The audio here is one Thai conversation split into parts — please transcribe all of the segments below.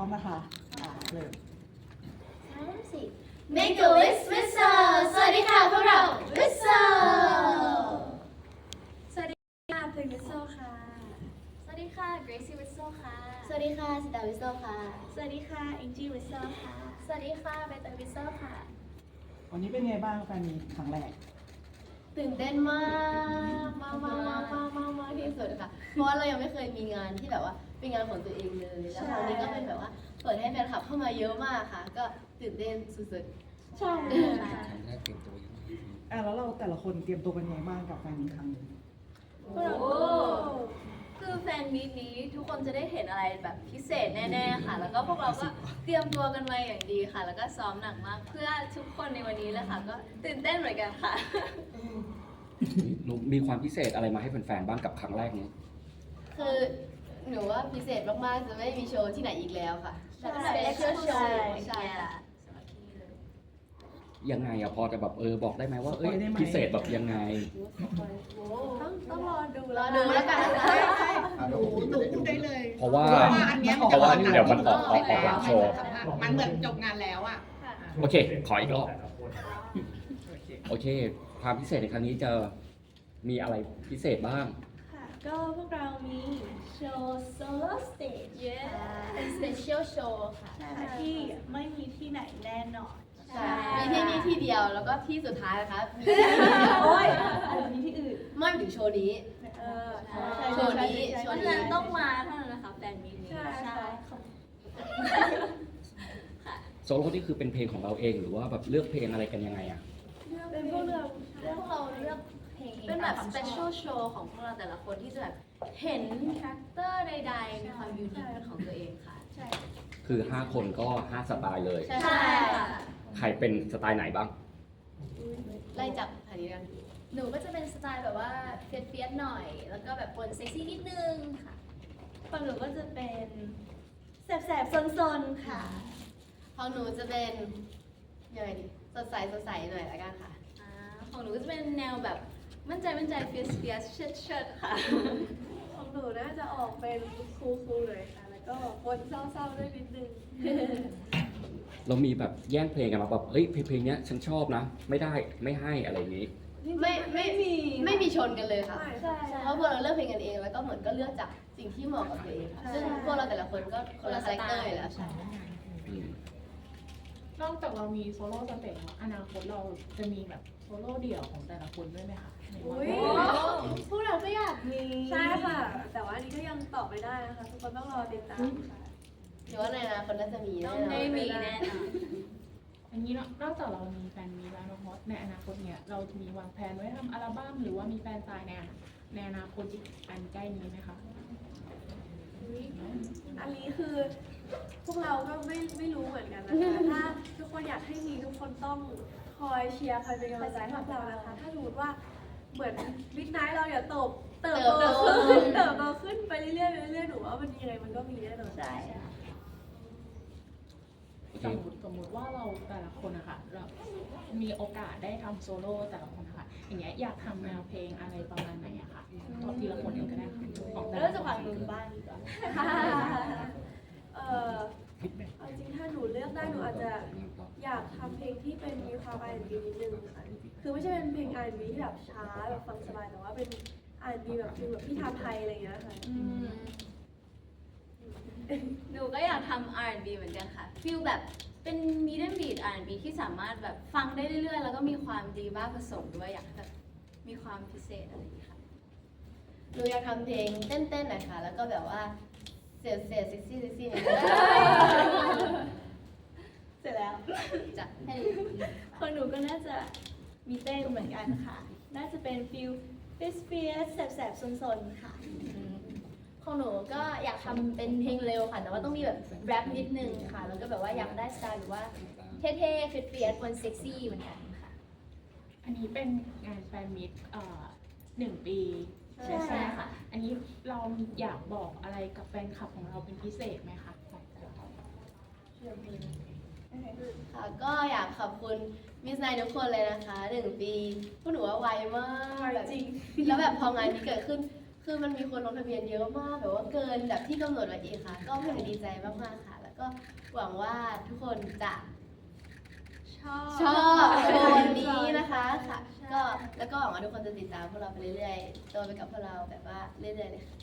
ร้อมนะคะอะเริ่มสามสี่ Make a wish whistle สวัสดีค่ะพวกเรา whistle สวัสดีค่ะเพลงวิโซค่ะ สวัสดีค่ะ Gracie whistle ค่ะ สวัสดีค่ะสิตา whistle ค่ะ สวัสดีค่ะอิงจี้วิโซค่ะ สวัสดีค่ะเบตา whistle ค่ะ วันนี้เป็นไงบ้างแฟนมีครั้งแรก ตื่นเต้นมากมากมากมากมากมากมากที่สุดค่ะ เพราะว่าเรายังไม่เคยมีงานที่แบบว่าเป็นงานของตัวเองเลย แล้วคราวนี้ก็เป็นแบบว่าเปิดให้แฟนคลับเข้ามาเยอะมากค่ะ ก็ตื่นเต้นสุดใช่ๆค่ะครั้งแรกเตรียมตัวยังไงอะแล้วเราแต่ละคนเตรียมตัวกันยังไงบ้างกับแฟนมีครั้งนี้โอ้คือแฟนมีตนี้ทุกคนจะได้เห็นอะไรแบบพิเศษแน่ ๆ ค่ะ แล้วก็พวกเราก็ เตรียมตัวกันมาอย่างดีค่ะ แล้วก็ซ้อมหนักมากเพื่อทุกคนในวันนี้เลยค่ะ ก็ตื่นเต้นเหมือนกันค่ะ หนูมีความพิเศษอะไรมาให้แฟนๆบ้างกับครั้งแรกนี้ คือหนูว่าพิเศษมากๆจะไม่มีโชว์ที่ไหนอีกแล้วค่ะใช่ Special show ใช่ค่ะ ยังไงอะพอจะแบบเออบอกได้ไหมว่าเอ้ยพิเศษแบบยังไง ต้องต้องรอดูรอดูแล้วกันนะคะหนูหนูพูดได้เลย เพราะว่าอันเนี้ยเพราะว่าเดี๋ยวมันออกออกออกหลังโชว์ มันเหมือนจบงานแล้วอะ โอเค ขออีกรอบ โอเค ความพิเศษในครั้งนี้จะมีอะไรพิเศษบ้าง ค่ะก็พวกเรามีโชว์โซโล่สเตจเย้เป็น special show ค่ะใช่ค่ะที่ไม่มีที่ไหนแน่นอน ใช่มีที่นี่ที่เดียวแล้วก็ที่สุดท้ายนะคะมีโอ้ยอาจจะมีที่อื่นไม่ถึงโชว์นี้ เออโชว์นี้ใช่โชเพราะว์ฉะนั้นต้องมาเท่า นั้นนะคะแฟนมีตนี้ใช่ใช่ค่ะโซโล่นี่คือเป็นเพลงของเราเองหรือว่าแบบเลือกเพลงอะไรกันยังไงอะเป็นพวกเราพวกเราเลือกเพลงเองเป็นแบบตามความชอบ special show ของพวกเราแต่ละคนที่จะแบบเห็นคาแรคเตอร์ใดๆมีความยูนิคเป็นของตัวเองค่ะ ใช่ คือ 5 คนก็ 5 สไตล์เลย ใช่ใช่ค่ะค่ะใครเป็นสไตล์ไหนบ้าง ไล่จับอันนี้กันหนูก็จะเป็นสไตล์แบบว่าเฟียสๆหน่อย แล้วก็แบบปนเซ็กซี่นิดนึงค่ะ ฝั่งหนูก็จะเป็นแสบๆซนๆค่ะ ของหนูจะเป็นยังไงดีสดใสสดใสหน่อยละกันค่ะ อ่าของหนูก็จะเป็นแนวแบบมั่นใจมั่นใจเฟียสเฟียสเชิดเชิดค่ะ ของหนูน่าจะออกเป็นคูลๆเลยค่ะ แล้วก็คนเศร้าๆด้วยนิดนึง เรามีแบบแย่งเพลงกันมาแบบเอ้ยเพลงเพลงเนี้ยฉันชอบนะ ไม่ได้ไม่ให้อะไรอย่างนี้ ไม่ไม่มีไม่มีชนกันเลยค่ะ ใช่เพราะพวกเราเลือกเพลงกันเองแล้วก็เหมือนก็เลือกจากสิ่งที่เหมาะกับตัวเองค่ะซึ่งพวกเราแต่ละคนก็คนละคาแรคเตอร์อยู่แล้วใช่อืมนอกจากเรามีโซโล่สเต็ปแล้วอนาคตเราจะมีแบบโซโล่เดี่ยวของแต่ละคนด้วยไหมคะในวันอุ้ยนี้พวกเราก็อยากมีใช่ค่ะ แต่ว่าอันนี้ก็ยังตอบไม่ได้นะคะ ทุกคนต้องรอติดตามค่ะ เดี๋ยวว่าในอนาคตน่าจะมีต้แน่องนอได้นมีแน่นอน อันนี้เนอะนอกจากเรามีแฟนมีแล้วเนอะเพราะในอนาคตเนี่ยเราจะมีวางแผนไว้ทำอัลบั้มหรือว่ามีแฟนซายในอนาในอนาคตที่อันใกล้นี้ไหมคะอันนี้คือพวกเราก็ไม่ไม่รู้เหมือนกันนะคะ ถ้าทุกคนอยากให้มีทุกคนต้องคอยเชียร์คอยเป็นกำลังใจให้พวกเรานะคะ ถ้าสมมติว่าเหมือนมิดไนท์เราอย่าตบเติบโตขึ้นเติบโตขึ้นไปเรื่อยๆไปเรื่อยๆหนูว่ามันยังไงมันก็มีแน่นอน ใช่โอเค สมมติสมมติว่าเราแต่ละคนอะค่ะเรามีโอกาสได้ทำโซโล่แต่ละคนนะคะอย่างเงี้ยอยากทำแนวเพลงอะไรประมาณไหนอะคะตอบทีละคนเองก็ได้ค่ะของแต่เริ่ละมจากคฝั่งนหนูบ้างดีกว่าเออเอาจริงถ้าหนูเลือกได้หนูอาจจะอยากทำเพลงที่เป็นมีความ R&B นิดนึงค่ะ คือไม่ใช่เป็นเพลง R&B ที่แบบช้าแบบฟังสบายแต่ว่าเป็น R&B แบบฟิลแบบพี่ทำไทยอะไรอย่างเงี้ยค่ะ หนูก็อยากทำ R&B เหมือนกันค่ะฟิลแบบเป็น medium beat R&B ที่สามารถแบบฟังได้เรื่อยๆ แล้วก็มีความดีบ้าผสมด้วยอยากให้แบบมีความพิเศษอะไรอย่างนี้ค่ะ หนูอยากทำเพลงเต้นๆหน่อยค่ะ แล้วก็แบบว่าเสียดเสียดเซ็กซี่เซ็กซี่หน่อยเสร็จแล้วจะให้คนหนูก็น่าจะมีเต้นเหมือนกันค่ะ น่าจะเป็นฟิลเฟสเฟียสแสบๆซนๆค่ะ ของหนูก็อยากทำเป็นเพลงเร็วค่ะ แต่ว่าต้องมีแบบแรปนิดนึงค่ะ แล้วก็แบบว่าอยากได้สไตล์หรือว่าเท่ๆฟิตเฟียสบนเซ็กซี่เหมือนกันค่ะ อันนี้เป็นงานแฟนมิตเอ่อหนึ่งปีใช่ใช่ไหมค่ะคะอันนี้เราอยากบอกอะไรกับแฟนคลับของเราเป็นพิเศษไหมคะค่ะก็อยากขอบคุณมิสไนทุกคนเลยนะคะหนึ่งปีพวกหนูว่าไวมากไวจริง แล้วแบบพองานนี้เกิดขึ้น คือมันมีคนลงทะเบียนเยอะมากแบบว่าเกินแบบที่กำหนดไว้อีกค่ะ ก็พวกหนูดีใจมากๆค่ะ แล้วก็ก็หวังว่าทุกคนจะชอบชอบโชว์นี้นะคะค่ะ ก็แล้วก็หวังว่าทุกคนจะติดตามพวกเราไปเรื่อยๆโตไปกับพวกเราแบบว่าเรื่อยๆเลยค่ะ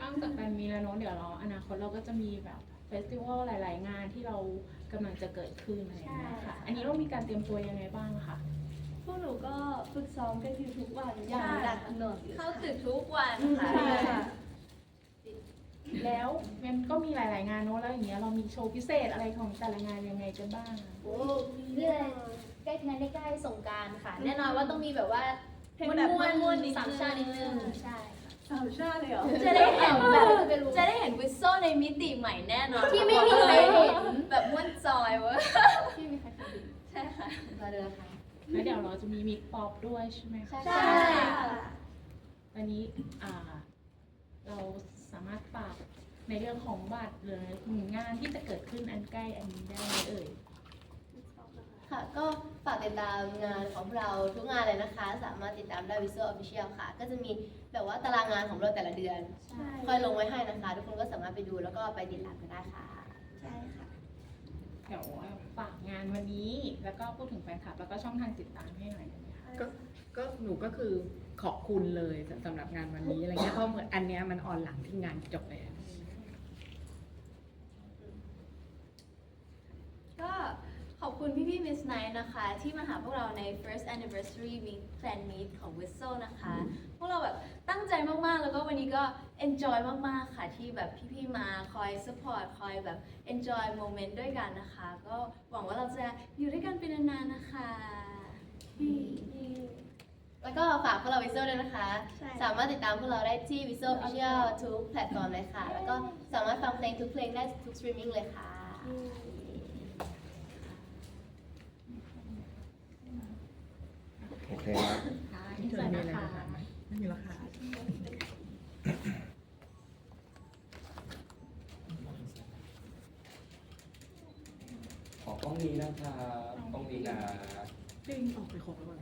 นอกจากแฟนมีแล้วเนอะเดี๋ยวเราอนาคตเราก็จะมีแบบเฟสติวัลหลาย ๆ งานที่เรากำลังจะเกิดขึ้นอะไรอย่างเงี้ยค่ะ อันนี้เรามีการเตรียมตัวยังไงบ้างคะ พวกหนูก็ฝึกซ้อมกันอยู่ทุกวันอย่างหนักหน่วงเข้าตึกทุกวันค่ะใช่ค่ะ แล้วมันก็มีหลาย ๆ งานเนอะแล้วอย่างเงี้ยเรามีโชว์พิเศษอะไรของแต่ละงานยังไงกันบ้างอะโอ้เรื่อยใกล้งานใกล้ๆสงกรารค่ะ แน่นอนว่าต้องมีแบบว่าเพลงแบบม่วนๆนิดนึงสามชาตินิดนึงใช่ค่ะสามชาติเลยเหรอจะได้เห็นแบบจะไปรู้จะได้เห็นวิสโซในมิติใหม่แน่นอนที่ไม่มีใครเห็นแบบม่วนจอยเวะที่มีใครเคยเห็นใช่ค่ะ มาเลยนะคะ แล้วเดี๋ยวเราจะมีมิกป๊อปด้วยใช่ไหมคะใช่ค่ะวันนี้อ่าเราสามารถฝากในเรื่องของบัตรหรืองานที่จะเกิดขึ้นอันใกล้อันนี้ได้ไหมเอ่ย ค่ะ ก็ฝากติดตามงานของพวกเราทุกงานเลยนะคะ สามารถติดตามได้ Visual Official ค่ะ ก็จะมีแบบว่าตารางงานของเราแต่ละเดือน ใช่ค่อยลงไว้ให้นะคะ ทุกคนก็สามารถไปดูแล้วก็ไปติดตามกันได้ค่ะ ใช่ค่ะเดี๋ยวฝากงานวันนี้ แล้วก็พูดถึงแฟนคลับ แล้วก็ช่องทางติดตามให้หน่อยได้ไหมคะก็ก็หนูก็คือขอบคุณเลยสำหรับงานวันนี้อะไรเงี้ยเพราะเหมือนอันเนี้ยมันออนหลังที่งานจบแล้ว ก็ขอบ คุณพี่พี่มิสไนท์นะคะ ที่มาหาพวกเราใน first anniversary meet fan meet ของ Whistle นะคะ พวกเราแบบตั้งใจมากๆ แล้วก็วันนี้ก็ enjoy มากๆ ค่ะ ที่แบบพี่ๆ มาคอย support คอยแบบ enjoy moment ด้วยกันนะคะ ก็หวังว่าเราจะอยู่ด้วยกันเป็นนานๆ นะคะ แล้วก็ฝากพวกเรา Visual ด้วยนะคะ ใช่ สามารถติดตามพวกเราได้ที่ Visual Official ทุกแพลตฟอร์มเลยค่ะ แล้วก็สามารถฟังเพลงทุกเพลงได้ทุก streaming เลยค่ะ โอเคนะค่ะอินเสิร์ตนะคะไม่มีราคาขอกล้องนี้นะครับกล้องนี้นะจริงออกไปครบแล้วก่อน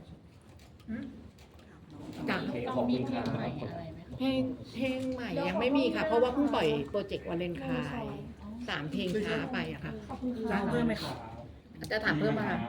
จ้ะโอเคต้ขออบงมีคุณเพคลรังใหม่บอะไรไหมคะเพลงเพลงใหม่ยังไม่มีค่ะ เพราะว่าเพิ่งปล่อยโปรเจกต์วันเลนไทน์สามเพลงช้าไปอะค่ะจ้างเพิ่มไหมคะจะถามเพิ่มไหมคะ